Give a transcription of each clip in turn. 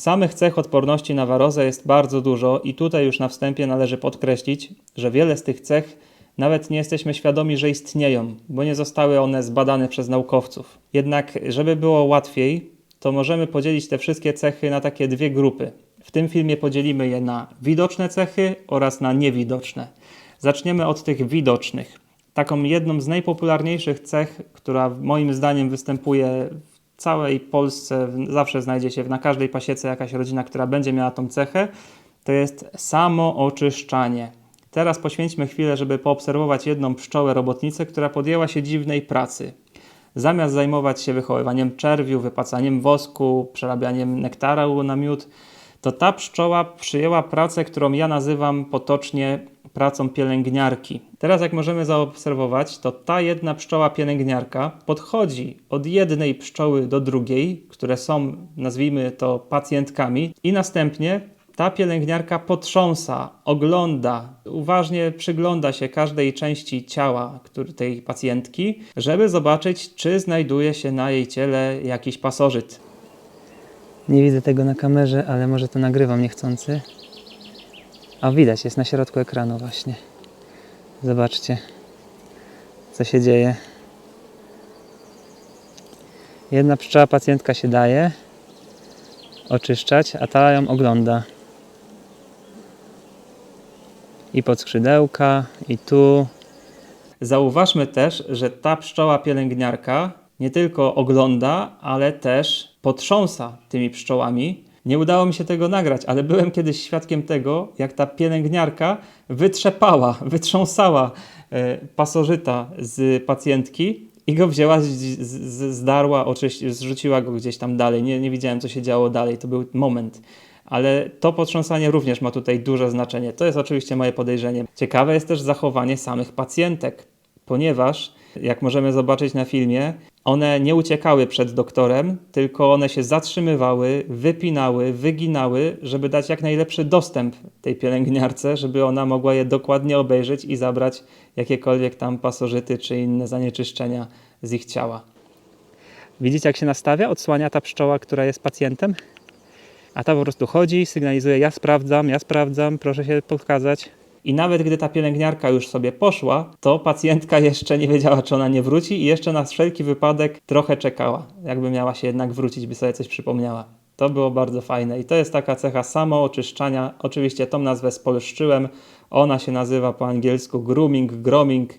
Samych cech odporności na warozę jest bardzo dużo i tutaj już na wstępie należy podkreślić, że wiele z tych cech nawet nie jesteśmy świadomi, że istnieją, bo nie zostały one zbadane przez naukowców. Jednak, żeby było łatwiej, to możemy podzielić te wszystkie cechy na takie dwie grupy. W tym filmie podzielimy je na widoczne cechy oraz na niewidoczne. Zaczniemy od tych widocznych. Taką jedną z najpopularniejszych cech, która moim zdaniem występuje całej Polsce, zawsze znajdzie się na każdej pasiece jakaś rodzina, która będzie miała tą cechę, to jest samooczyszczanie. Teraz poświęćmy chwilę, żeby poobserwować jedną pszczołę robotnicę, która podjęła się dziwnej pracy. Zamiast zajmować się wychowywaniem czerwiu, wypacaniem wosku, przerabianiem nektaru na miód, to ta pszczoła przyjęła pracę, którą ja nazywam potocznie pracą pielęgniarki. Teraz, jak możemy zaobserwować, to ta jedna pszczoła pielęgniarka podchodzi od jednej pszczoły do drugiej, które są, nazwijmy to, pacjentkami, i następnie ta pielęgniarka potrząsa, ogląda, uważnie przygląda się każdej części ciała tej pacjentki, żeby zobaczyć, czy znajduje się na jej ciele jakiś pasożyt. Nie widzę tego na kamerze, ale może to nagrywam niechcący. A widać, jest na środku ekranu właśnie. Zobaczcie, co się dzieje. Jedna pszczoła pacjentka się daje oczyszczać, a ta ją ogląda. I pod skrzydełka, i tu. Zauważmy też, że ta pszczoła pielęgniarka nie tylko ogląda, ale też potrząsa tymi pszczołami. Nie udało mi się tego nagrać, ale byłem kiedyś świadkiem tego, jak ta pielęgniarka wytrzepała, wytrząsała e, pasożyta z pacjentki i go wzięła, zdarła, oczywiście zrzuciła go gdzieś tam dalej. Nie, nie widziałem, co się działo dalej, to był moment. Ale to potrząsanie również ma tutaj duże znaczenie. To jest oczywiście moje podejrzenie. Ciekawe jest też zachowanie samych pacjentek, ponieważ, jak możemy zobaczyć na filmie, one nie uciekały przed doktorem, tylko one się zatrzymywały, wypinały, wyginały, żeby dać jak najlepszy dostęp tej pielęgniarce, żeby ona mogła je dokładnie obejrzeć i zabrać jakiekolwiek tam pasożyty czy inne zanieczyszczenia z ich ciała. Widzicie, jak się nastawia? Odsłania ta pszczoła, która jest pacjentem. A ta po prostu chodzi, sygnalizuje: Ja sprawdzam, ja sprawdzam, proszę się pokazać. I nawet gdy ta pielęgniarka już sobie poszła, to pacjentka jeszcze nie wiedziała, czy ona nie wróci i jeszcze na wszelki wypadek trochę czekała. Jakby miała się jednak wrócić, by sobie coś przypomniała. To było bardzo fajne i to jest taka cecha samooczyszczania. Oczywiście tą nazwę spolszczyłem. Ona się nazywa po angielsku grooming, grooming.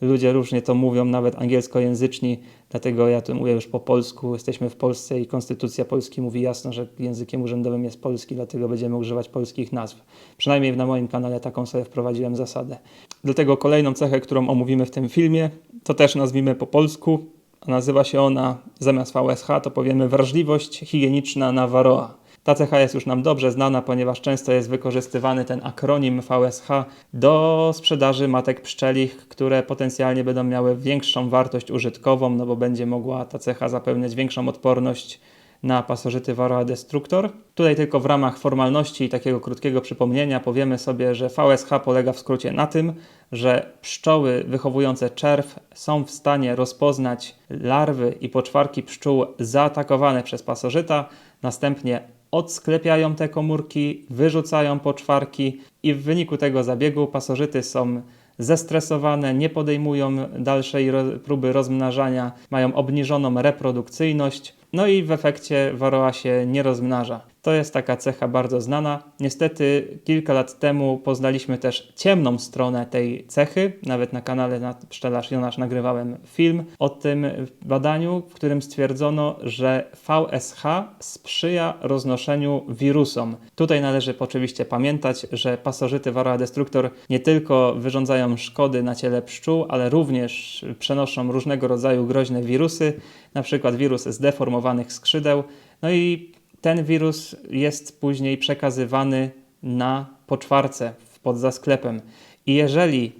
Ludzie różnie to mówią, nawet angielskojęzyczni, dlatego ja to mówię już po polsku. Jesteśmy w Polsce i konstytucja Polski mówi jasno, że językiem urzędowym jest polski, dlatego będziemy używać polskich nazw. Przynajmniej na moim kanale taką sobie wprowadziłem zasadę. Dlatego kolejną cechę, którą omówimy w tym filmie, to też nazwijmy po polsku, nazywa się ona zamiast VSH, to powiemy wrażliwość higieniczna na Varroa. Ta cecha jest już nam dobrze znana, ponieważ często jest wykorzystywany ten akronim VSH do sprzedaży matek pszczelich, które potencjalnie będą miały większą wartość użytkową, no bo będzie mogła ta cecha zapewniać większą odporność na pasożyty Varroa destructor. Tutaj tylko w ramach formalności i takiego krótkiego przypomnienia powiemy sobie, że VSH polega w skrócie na tym, że pszczoły wychowujące czerw są w stanie rozpoznać larwy i poczwarki pszczół zaatakowane przez pasożyta, następnie odsklepiają te komórki, wyrzucają poczwarki i w wyniku tego zabiegu pasożyty są zestresowane, nie podejmują dalszej próby rozmnażania, mają obniżoną reprodukcyjność, no i w efekcie waroa się nie rozmnaża. To jest taka cecha bardzo znana. Niestety kilka lat temu poznaliśmy też ciemną stronę tej cechy. Nawet na kanale na Pszczelarz Jonasz nagrywałem film o tym badaniu, w którym stwierdzono, że VSH sprzyja roznoszeniu wirusom. Tutaj należy oczywiście pamiętać, że pasożyty Varroa destructor nie tylko wyrządzają szkody na ciele pszczół, ale również przenoszą różnego rodzaju groźne wirusy, na przykład wirus zdeformowanych skrzydeł. No i ten wirus jest później przekazywany na poczwarce pod zasklepem. I jeżeli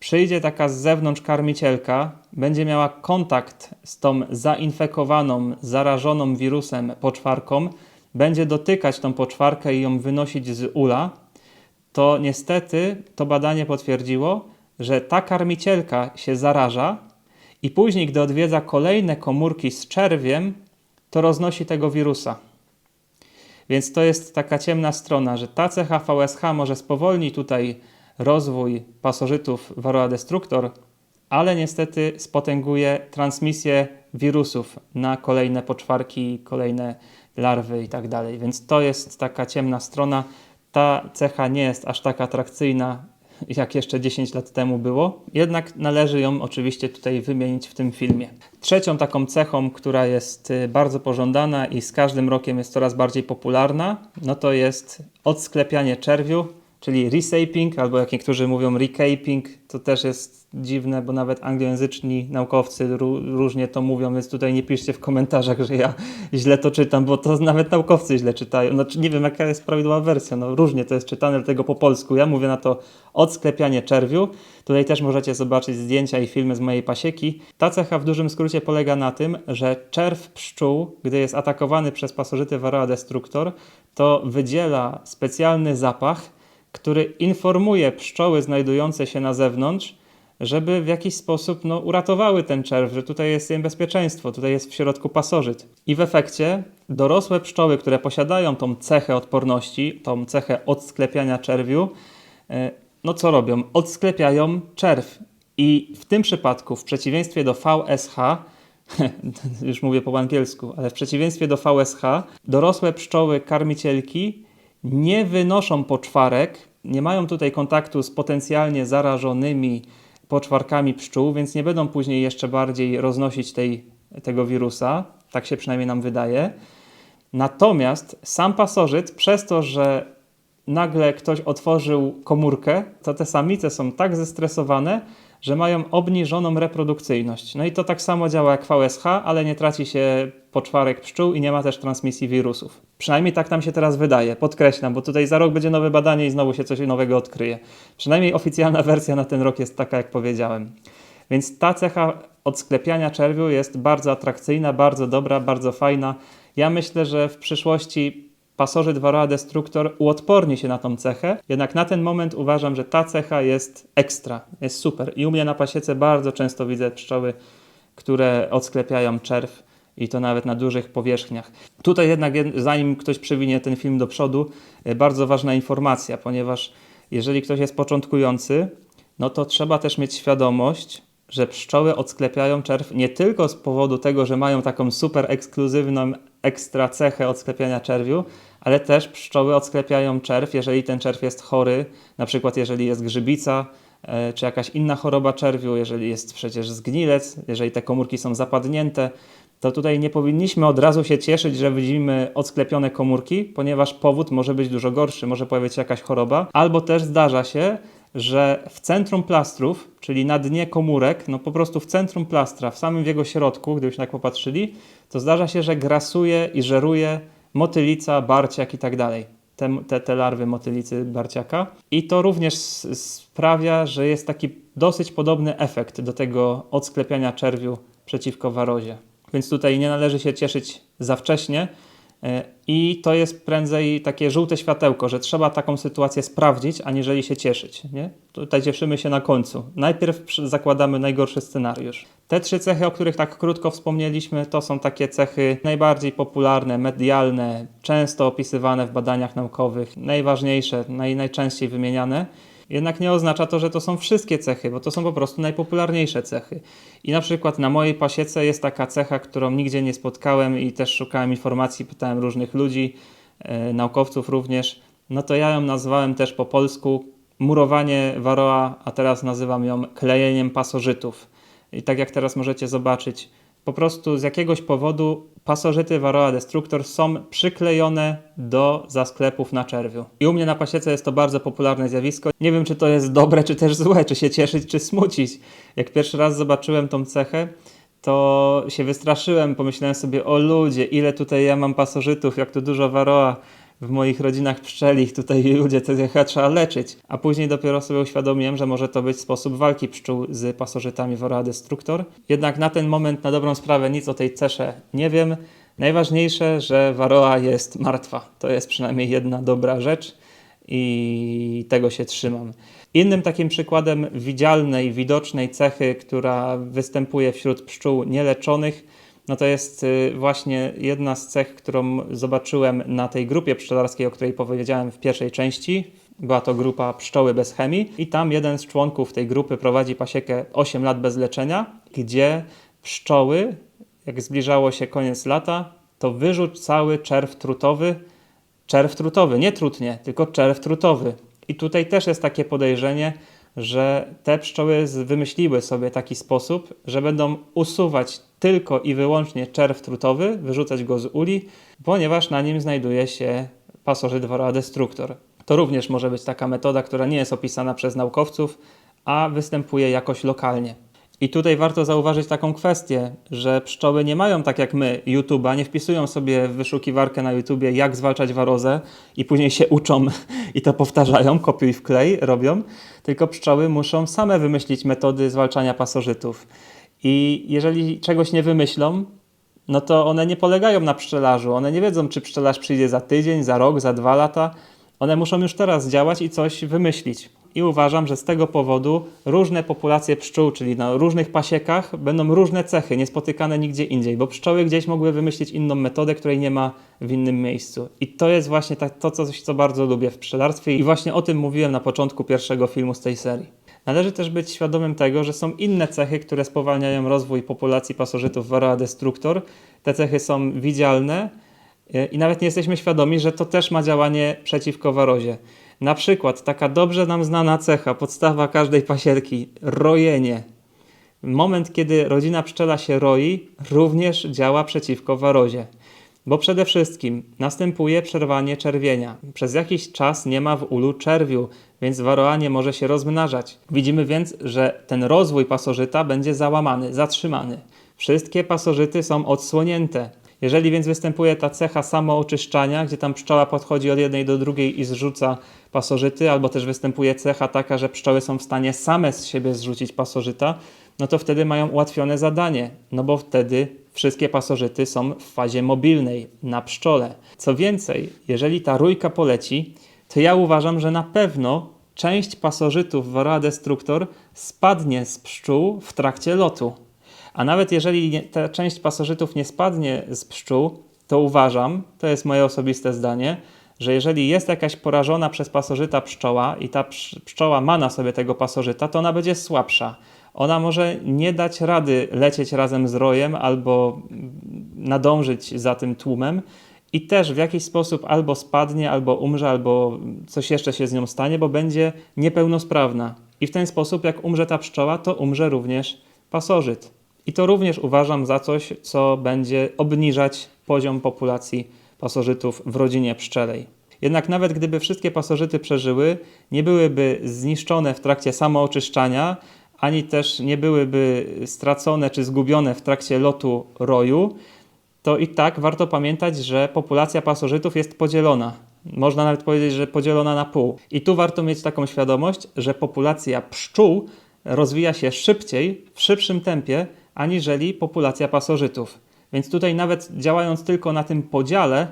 przyjdzie taka z zewnątrz karmicielka, będzie miała kontakt z tą zainfekowaną, zarażoną wirusem poczwarką, będzie dotykać tą poczwarkę i ją wynosić z ula, to niestety to badanie potwierdziło, że ta karmicielka się zaraża i później, gdy odwiedza kolejne komórki z czerwiem, to roznosi tego wirusa. Więc to jest taka ciemna strona, że ta cecha VSH może spowolni tutaj rozwój pasożytów Varroa destructor, ale niestety spotęguje transmisję wirusów na kolejne poczwarki, kolejne larwy i tak dalej. Więc to jest taka ciemna strona. Ta cecha nie jest aż tak atrakcyjna, jak jeszcze 10 lat temu było. Jednak należy ją oczywiście tutaj wymienić w tym filmie. Trzecią taką cechą, która jest y, bardzo pożądana i z każdym rokiem jest coraz bardziej popularna, no to jest odsklepianie czerwiu, czyli resaping, albo jak niektórzy mówią recaping, to też jest dziwne, bo nawet anglojęzyczni naukowcy ró- różnie to mówią, więc tutaj nie piszcie w komentarzach, że ja źle to czytam, bo to nawet naukowcy źle czytają. Znaczy, nie wiem, jaka jest prawidłowa wersja, no różnie to jest czytane, dlatego po polsku. Ja mówię na to odsklepianie czerwiu. Tutaj też możecie zobaczyć zdjęcia i filmy z mojej pasieki. Ta cecha w dużym skrócie polega na tym, że czerw pszczół, gdy jest atakowany przez pasożyty Varroa destructor, to wydziela specjalny zapach, który informuje pszczoły znajdujące się na zewnątrz, żeby w jakiś sposób no, uratowały ten czerw, że tutaj jest im bezpieczeństwo, tutaj jest w środku pasożyt. I w efekcie dorosłe pszczoły, które posiadają tą cechę odporności, tą cechę odsklepiania czerwiu, e, no co robią? Odsklepiają czerw. I w tym przypadku, w przeciwieństwie do VSH, już mówię po angielsku, ale w przeciwieństwie do VSH, dorosłe pszczoły karmicielki nie wynoszą poczwarek, nie mają tutaj kontaktu z potencjalnie zarażonymi poczwarkami pszczół, więc nie będą później jeszcze bardziej roznosić tej, tego wirusa. Tak się przynajmniej nam wydaje. Natomiast sam pasożyt, przez to, że nagle ktoś otworzył komórkę, to te samice są tak zestresowane, że mają obniżoną reprodukcyjność. No i to tak samo działa jak VSH, ale nie traci się poczwarek pszczół i nie ma też transmisji wirusów. Przynajmniej tak nam się teraz wydaje, podkreślam, bo tutaj za rok będzie nowe badanie i znowu się coś nowego odkryje. Przynajmniej oficjalna wersja na ten rok jest taka, jak powiedziałem. Więc ta cecha odsklepiania czerwiu jest bardzo atrakcyjna, bardzo dobra, bardzo fajna. Ja myślę, że w przyszłości pasożyt Varroa destructor uodporni się na tą cechę, jednak na ten moment uważam, że ta cecha jest ekstra, jest super. I u mnie na pasiece bardzo często widzę pszczoły, które odsklepiają czerw i to nawet na dużych powierzchniach. Tutaj jednak, jed- zanim ktoś przewinie ten film do przodu, e, bardzo ważna informacja, ponieważ jeżeli ktoś jest początkujący, no to trzeba też mieć świadomość, że pszczoły odsklepiają czerw nie tylko z powodu tego, że mają taką super ekskluzywną ekstra cechę odsklepiania czerwiu, ale też pszczoły odsklepiają czerw, jeżeli ten czerw jest chory, na przykład jeżeli jest grzybica, e, czy jakaś inna choroba czerwiu, jeżeli jest przecież zgnilec, jeżeli te komórki są zapadnięte, to tutaj nie powinniśmy od razu się cieszyć, że widzimy odsklepione komórki, ponieważ powód może być dużo gorszy, może pojawić się jakaś choroba, albo też zdarza się, że w centrum plastrów, czyli na dnie komórek, no po prostu w centrum plastra, w samym jego środku, gdybyśmy tak popatrzyli, to zdarza się, że grasuje i żeruje motylica, barciak i tak dalej. Te, te, larwy motylicy barciaka. I to również sprawia, że jest taki dosyć podobny efekt do tego odsklepiania czerwiu przeciwko warozie. Więc tutaj nie należy się cieszyć za wcześnie. E, I to jest prędzej takie żółte światełko, że trzeba taką sytuację sprawdzić, aniżeli się cieszyć. Nie? Tutaj cieszymy się na końcu. Najpierw zakładamy najgorszy scenariusz. Te trzy cechy, o których tak krótko wspomnieliśmy, to są takie cechy najbardziej popularne, medialne, często opisywane w badaniach naukowych, najważniejsze, naj, najczęściej wymieniane. Jednak nie oznacza to, że to są wszystkie cechy, bo to są po prostu najpopularniejsze cechy. I na przykład na mojej pasiece jest taka cecha, którą nigdzie nie spotkałem i też szukałem informacji, pytałem różnych ludzi, e, naukowców również. No to ja ją nazwałem też po polsku murowanie Varroa, a teraz nazywam ją klejeniem pasożytów. I tak jak teraz możecie zobaczyć, po prostu z jakiegoś powodu pasożyty Varroa destructor są przyklejone do zasklepów na czerwiu. I u mnie na pasiece jest to bardzo popularne zjawisko. Nie wiem, czy to jest dobre, czy też złe, czy się cieszyć, czy smucić. Jak pierwszy raz zobaczyłem tą cechę, to się wystraszyłem, pomyślałem sobie, o ludzie, ile tutaj ja mam pasożytów, jak tu dużo Varroa w moich rodzinach pszczelich, tutaj ludzie cechy trzeba leczyć. A później dopiero sobie uświadomiłem, że może to być sposób walki pszczół z pasożytami Varroa destructor. Jednak na ten moment, na dobrą sprawę, nic o tej cesze nie wiem. Najważniejsze, że Varroa jest martwa. To jest przynajmniej jedna dobra rzecz i tego się trzymam. Innym takim przykładem widzialnej, widocznej cechy, która występuje wśród pszczół nieleczonych, no to jest y, właśnie jedna z cech, którą zobaczyłem na tej grupie pszczelarskiej, o której powiedziałem w pierwszej części. Była to grupa Pszczoły bez chemii i tam jeden z członków tej grupy prowadzi pasiekę 8 lat bez leczenia, gdzie pszczoły, jak zbliżało się koniec lata, to wyrzucały czerw trutowy, czerw trutowy, nie trutnie, tylko czerw trutowy. I tutaj też jest takie podejrzenie, że te pszczoły wymyśliły sobie taki sposób, że będą usuwać tylko i wyłącznie czerw trutowy, wyrzucać go z uli, ponieważ na nim znajduje się pasożyt Varroa destructor. To również może być taka metoda, która nie jest opisana przez naukowców, a występuje jakoś lokalnie. I tutaj warto zauważyć taką kwestię, że pszczoły nie mają tak jak my YouTube'a, nie wpisują sobie w wyszukiwarkę na YouTubie jak zwalczać warozę i później się uczą i to powtarzają, kopiuj wklej robią, tylko pszczoły muszą same wymyślić metody zwalczania pasożytów. I jeżeli czegoś nie wymyślą, no to one nie polegają na pszczelarzu. One nie wiedzą, czy pszczelarz przyjdzie za tydzień, za rok, za dwa lata. One muszą już teraz działać i coś wymyślić. I uważam, że z tego powodu różne populacje pszczół, czyli na różnych pasiekach, będą różne cechy, niespotykane nigdzie indziej, bo pszczoły gdzieś mogły wymyślić inną metodę, której nie ma w innym miejscu. I to jest właśnie tak, to coś, co bardzo lubię w pszczelarstwie i właśnie o tym mówiłem na początku pierwszego filmu z tej serii. Należy też być świadomym tego, że są inne cechy, które spowalniają rozwój populacji pasożytów Varroa destructor. Te cechy są widzialne e, i nawet nie jesteśmy świadomi, że to też ma działanie przeciwko warozie. Na przykład taka dobrze nam znana cecha, podstawa każdej pasierki, rojenie. Moment, kiedy rodzina pszczela się roi, również działa przeciwko warozie. Bo przede wszystkim następuje przerwanie czerwienia. Przez jakiś czas nie ma w ulu czerwiu, więc waroa nie może się rozmnażać. Widzimy więc, że ten rozwój pasożyta będzie załamany, zatrzymany. Wszystkie pasożyty są odsłonięte. Jeżeli więc występuje ta cecha samooczyszczania, gdzie tam pszczoła podchodzi od jednej do drugiej i zrzuca pasożyty, albo też występuje cecha taka, że pszczoły są w stanie same z siebie zrzucić pasożyta, no to wtedy mają ułatwione zadanie, no bo wtedy wszystkie pasożyty są w fazie mobilnej na pszczole. Co więcej, jeżeli ta rójka poleci, to ja uważam, że na pewno część pasożytów Varroa destructor spadnie z pszczół w trakcie lotu. A nawet jeżeli ta część pasożytów nie spadnie z pszczół, to uważam, to jest moje osobiste zdanie, że jeżeli jest jakaś porażona przez pasożyta pszczoła i ta psz- pszczoła ma na sobie tego pasożyta, to ona będzie słabsza. Ona może nie dać rady lecieć razem z rojem albo nadążyć za tym tłumem i też w jakiś sposób albo spadnie, albo umrze, albo coś jeszcze się z nią stanie, bo będzie niepełnosprawna. I w ten sposób, jak umrze ta pszczoła, to umrze również pasożyt. I to również uważam za coś, co będzie obniżać poziom populacji pasożytów w rodzinie pszczelej. Jednak nawet gdyby wszystkie pasożyty przeżyły, nie byłyby zniszczone w trakcie samooczyszczania, ani też nie byłyby stracone czy zgubione w trakcie lotu roju, to i tak warto pamiętać, że populacja pasożytów jest podzielona. Można nawet powiedzieć, że podzielona na pół. I tu warto mieć taką świadomość, że populacja pszczół rozwija się szybciej, w szybszym tempie, aniżeli populacja pasożytów. Więc tutaj nawet działając tylko na tym podziale,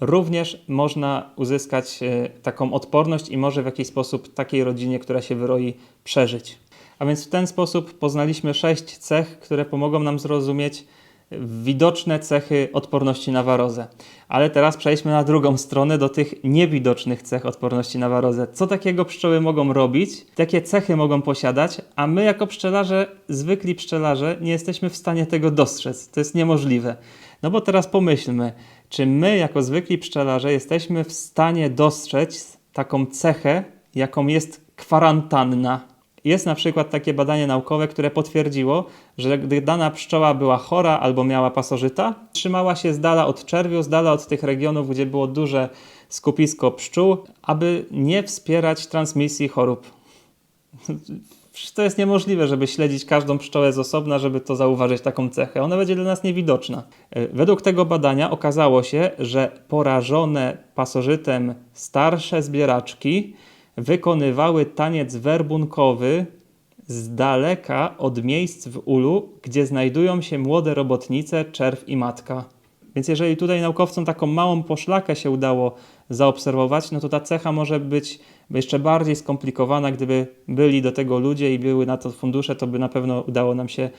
również można uzyskać e, taką odporność i może w jakiś sposób takiej rodzinie, która się wyroi, przeżyć. A więc w ten sposób poznaliśmy sześć cech, które pomogą nam zrozumieć widoczne cechy odporności na warozę. Ale teraz przejdźmy na drugą stronę, do tych niewidocznych cech odporności na warozę. Co takiego pszczoły mogą robić, jakie cechy mogą posiadać, a my jako pszczelarze, zwykli pszczelarze, nie jesteśmy w stanie tego dostrzec. To jest niemożliwe. No bo teraz pomyślmy, czy my jako zwykli pszczelarze jesteśmy w stanie dostrzec taką cechę, jaką jest kwarantanna. Jest na przykład takie badanie naukowe, które potwierdziło, że gdy dana pszczoła była chora albo miała pasożyta, trzymała się z dala od czerwiu, z dala od tych regionów, gdzie było duże skupisko pszczół, aby nie wspierać transmisji chorób. To jest niemożliwe, żeby śledzić każdą pszczołę z osobna, żeby to zauważyć taką cechę. Ona będzie dla nas niewidoczna. E, Według tego badania okazało się, że porażone pasożytem starsze zbieraczki wykonywały taniec werbunkowy z daleka od miejsc w ulu, gdzie znajdują się młode robotnice, czerw i matka. Więc jeżeli tutaj naukowcom taką małą poszlakę się udało zaobserwować, no to ta cecha może być jeszcze bardziej skomplikowana. Gdyby byli do tego ludzie i były na to fundusze, to by na pewno udało nam się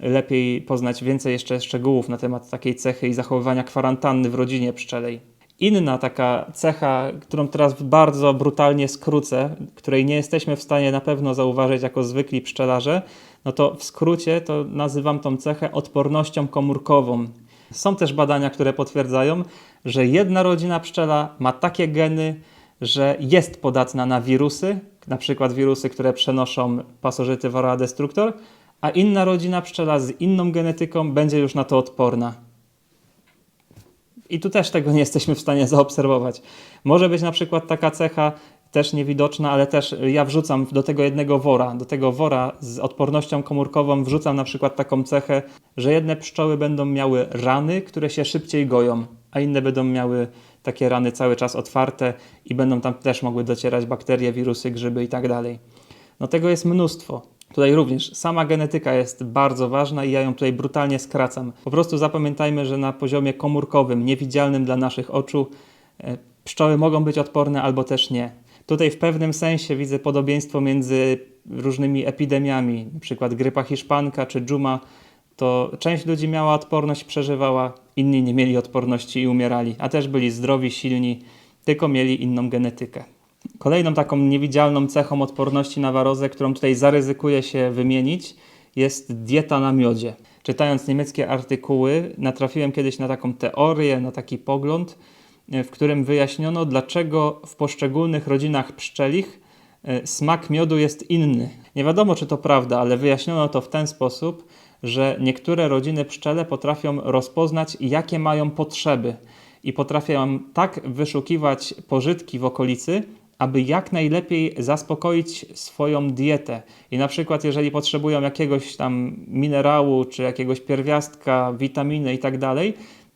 lepiej poznać więcej jeszcze szczegółów na temat takiej cechy i zachowywania kwarantanny w rodzinie pszczelej. Inna taka cecha, którą teraz bardzo brutalnie skrócę, której nie jesteśmy w stanie na pewno zauważyć jako zwykli pszczelarze, no to w skrócie to nazywam tą cechę odpornością komórkową. Są też badania, które potwierdzają, że jedna rodzina pszczela ma takie geny, że jest podatna na wirusy, na przykład wirusy, które przenoszą pasożyty Varroa destructor, a inna rodzina pszczela z inną genetyką będzie już na to odporna. I tu też tego nie jesteśmy w stanie zaobserwować. Może być na przykład taka cecha też niewidoczna, ale też ja wrzucam do tego jednego wora, do tego wora z odpornością komórkową wrzucam na przykład taką cechę, że jedne pszczoły będą miały rany, które się szybciej goją, a inne będą miały takie rany cały czas otwarte i będą tam też mogły docierać bakterie, wirusy, grzyby i tak dalej. No tego jest mnóstwo. Tutaj również sama genetyka jest bardzo ważna i ja ją tutaj brutalnie skracam. Po prostu zapamiętajmy, że na poziomie komórkowym, niewidzialnym dla naszych oczu, e, pszczoły mogą być odporne albo też nie. Tutaj w pewnym sensie widzę podobieństwo między różnymi epidemiami, np. grypa hiszpanka czy dżuma. To część ludzi miała odporność, przeżywała, inni nie mieli odporności i umierali, a też byli zdrowi, silni, tylko mieli inną genetykę. Kolejną taką niewidzialną cechą odporności na warozę, którą tutaj zaryzykuję się wymienić, jest dieta na miodzie. Czytając niemieckie artykuły, natrafiłem kiedyś na taką teorię, na taki pogląd, w którym wyjaśniono, dlaczego w poszczególnych rodzinach pszczelich e, smak miodu jest inny. Nie wiadomo, czy to prawda, ale wyjaśniono to w ten sposób, że niektóre rodziny pszczele potrafią rozpoznać, jakie mają potrzeby i potrafią tak wyszukiwać pożytki w okolicy, aby jak najlepiej zaspokoić swoją dietę. I na przykład, jeżeli potrzebują jakiegoś tam minerału, czy jakiegoś pierwiastka, witaminy i tak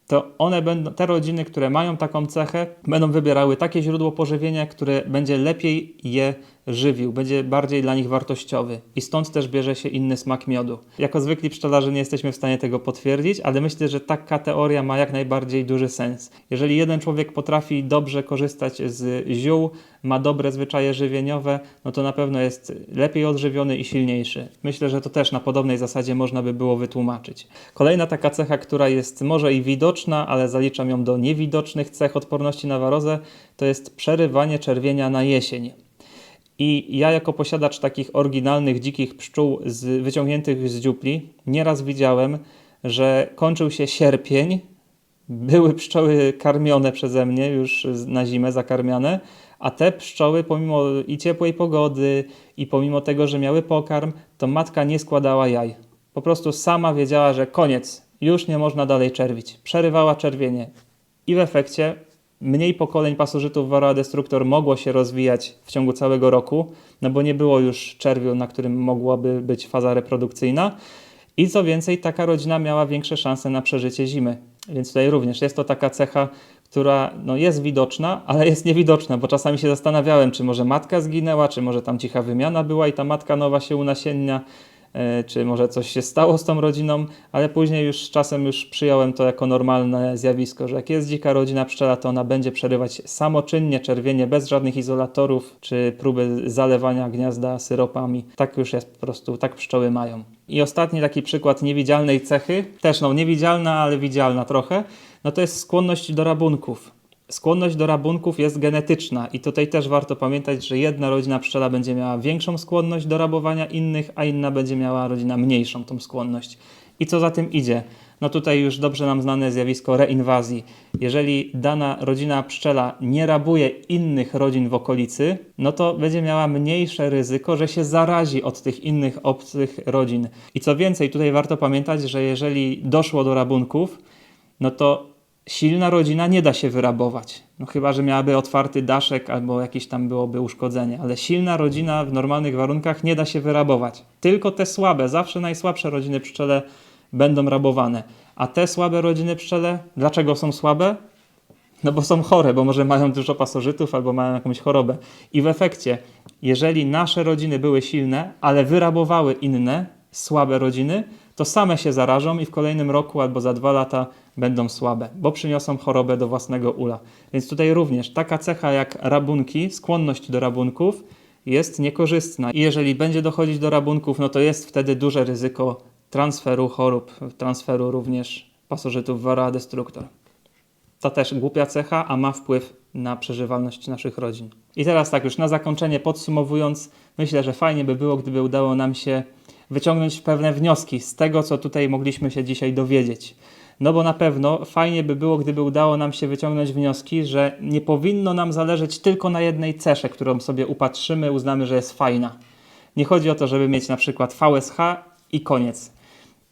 to one będą, te rodziny, które mają taką cechę, będą wybierały takie źródło pożywienia, które będzie lepiej je żywił, będzie bardziej dla nich wartościowy. I stąd też bierze się inny smak miodu. Jako zwykli pszczelarze nie jesteśmy w stanie tego potwierdzić, ale myślę, że taka teoria ma jak najbardziej duży sens. Jeżeli jeden człowiek potrafi dobrze korzystać z ziół, ma dobre zwyczaje żywieniowe, no to na pewno jest lepiej odżywiony i silniejszy. Myślę, że to też na podobnej zasadzie można by było wytłumaczyć. Kolejna taka cecha, która jest może i widoczna, ale zaliczam ją do niewidocznych cech odporności na warozę, to jest przerywanie czerwienia na jesień. I ja, jako posiadacz takich oryginalnych dzikich pszczół z, wyciągniętych z dziupli, nieraz widziałem, że kończył się sierpień, były pszczoły karmione przeze mnie już na zimę, zakarmiane, a te pszczoły, pomimo i ciepłej pogody, i pomimo tego, że miały pokarm, to matka nie składała jaj. Po prostu sama wiedziała, że koniec, już nie można dalej czerwić. Przerywała czerwienie. I w efekcie mniej pokoleń pasożytów Varroa destructor mogło się rozwijać w ciągu całego roku, no bo nie było już czerwiu, na którym mogłaby być faza reprodukcyjna. I co więcej, taka rodzina miała większe szanse na przeżycie zimy. Więc tutaj również jest to taka cecha, która no, jest widoczna, ale jest niewidoczna, bo czasami się zastanawiałem, czy może matka zginęła, czy może tam cicha wymiana była i ta matka nowa się unasiennia, czy może coś się stało z tą rodziną, ale później już czasem już przyjąłem to jako normalne zjawisko, że jak jest dzika rodzina pszczela, to ona będzie przerywać samoczynnie czerwienie, bez żadnych izolatorów, czy próby zalewania gniazda syropami. Tak już jest po prostu, tak pszczoły mają. I ostatni taki przykład niewidzialnej cechy, też no niewidzialna, ale widzialna trochę, no to jest skłonność do rabunków. Skłonność do rabunków jest genetyczna i tutaj też warto pamiętać, że jedna rodzina pszczela będzie miała większą skłonność do rabowania innych, a inna będzie miała rodzina mniejszą tą skłonność. I co za tym idzie? No tutaj już dobrze nam znane zjawisko reinwazji. Jeżeli dana rodzina pszczela nie rabuje innych rodzin w okolicy, no to będzie miała mniejsze ryzyko, że się zarazi od tych innych obcych rodzin. I co więcej, tutaj warto pamiętać, że jeżeli doszło do rabunków, no to silna rodzina nie da się wyrabować. No chyba, że miałaby otwarty daszek albo jakieś tam byłoby uszkodzenie, ale silna rodzina w normalnych warunkach nie da się wyrabować. Tylko te słabe, zawsze najsłabsze rodziny pszczele będą rabowane. A te słabe rodziny pszczele, dlaczego są słabe? No bo są chore, bo może mają dużo pasożytów albo mają jakąś chorobę. I w efekcie, jeżeli nasze rodziny były silne, ale wyrabowały inne, słabe rodziny, to same się zarażą i w kolejnym roku albo za dwa lata będą słabe, bo przyniosą chorobę do własnego ula. Więc tutaj również taka cecha jak rabunki, skłonność do rabunków jest niekorzystna. I jeżeli będzie dochodzić do rabunków, no to jest wtedy duże ryzyko transferu chorób, transferu również pasożytów Varroa destructor. To też głupia cecha, a ma wpływ na przeżywalność naszych rodzin. I teraz tak już na zakończenie podsumowując, myślę, że fajnie by było, gdyby udało nam się wyciągnąć pewne wnioski z tego, co tutaj mogliśmy się dzisiaj dowiedzieć. No bo na pewno fajnie by było, gdyby udało nam się wyciągnąć wnioski, że nie powinno nam zależeć tylko na jednej cesze, którą sobie upatrzymy, uznamy, że jest fajna. Nie chodzi o to, żeby mieć na przykład VSH i koniec.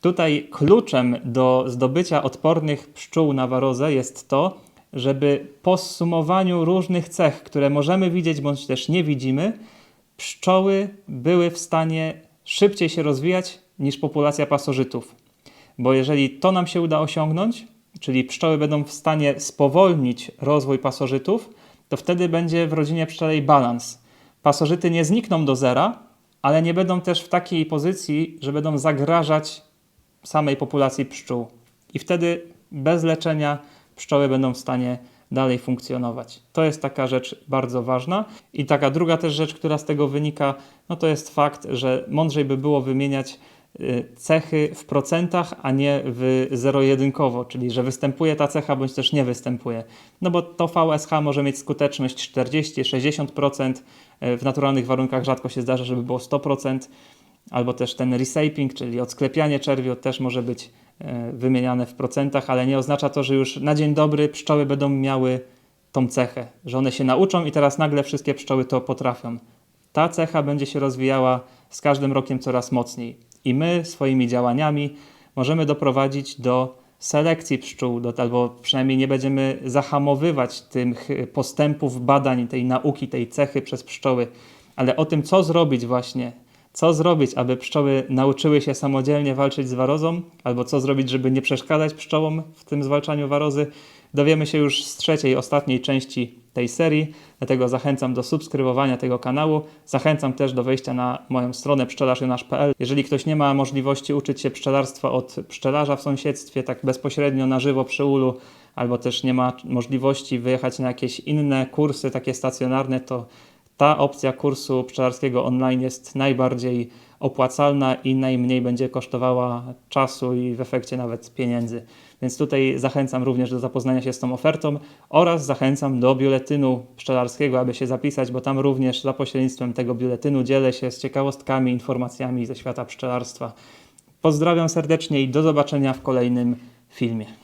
Tutaj kluczem do zdobycia odpornych pszczół na warozę jest to, żeby po zsumowaniu różnych cech, które możemy widzieć bądź też nie widzimy, pszczoły były w stanie szybciej się rozwijać niż populacja pasożytów. Bo jeżeli to nam się uda osiągnąć, czyli pszczoły będą w stanie spowolnić rozwój pasożytów, to wtedy będzie w rodzinie pszczelej balans. Pasożyty nie znikną do zera, ale nie będą też w takiej pozycji, że będą zagrażać samej populacji pszczół. I wtedy bez leczenia pszczoły będą w stanie dalej funkcjonować. To jest taka rzecz bardzo ważna. I taka druga też rzecz, która z tego wynika, no to jest fakt, że mądrzej by było wymieniać y, cechy w procentach, a nie w zero-jedynkowo, czyli że występuje ta cecha bądź też nie występuje. No bo to VSH może mieć skuteczność 40-60%, y, w naturalnych warunkach rzadko się zdarza, żeby było 100%, albo też ten resaping, czyli odsklepianie czerwiu też może być wymieniane w procentach, ale nie oznacza to, że już na dzień dobry pszczoły będą miały tą cechę, że one się nauczą i teraz nagle wszystkie pszczoły to potrafią. Ta cecha będzie się rozwijała z każdym rokiem coraz mocniej i my swoimi działaniami możemy doprowadzić do selekcji pszczół, do, albo przynajmniej nie będziemy zahamowywać tych postępów badań, tej nauki, tej cechy przez pszczoły, ale o tym, co zrobić właśnie, co zrobić, aby pszczoły nauczyły się samodzielnie walczyć z warozą, albo co zrobić, żeby nie przeszkadzać pszczołom w tym zwalczaniu warozy, dowiemy się już z trzeciej, ostatniej części tej serii. Dlatego zachęcam do subskrybowania tego kanału. Zachęcam też do wejścia na moją stronę pszczelarzynasz.pl. Jeżeli ktoś nie ma możliwości uczyć się pszczelarstwa od pszczelarza w sąsiedztwie, tak bezpośrednio na żywo przy ulu, albo też nie ma możliwości wyjechać na jakieś inne kursy, takie stacjonarne, to ta opcja kursu pszczelarskiego online jest najbardziej opłacalna i najmniej będzie kosztowała czasu i w efekcie nawet pieniędzy. Więc tutaj zachęcam również do zapoznania się z tą ofertą oraz zachęcam do biuletynu pszczelarskiego, aby się zapisać, bo tam również za pośrednictwem tego biuletynu dzielę się z ciekawostkami, informacjami ze świata pszczelarstwa. Pozdrawiam serdecznie i do zobaczenia w kolejnym filmie.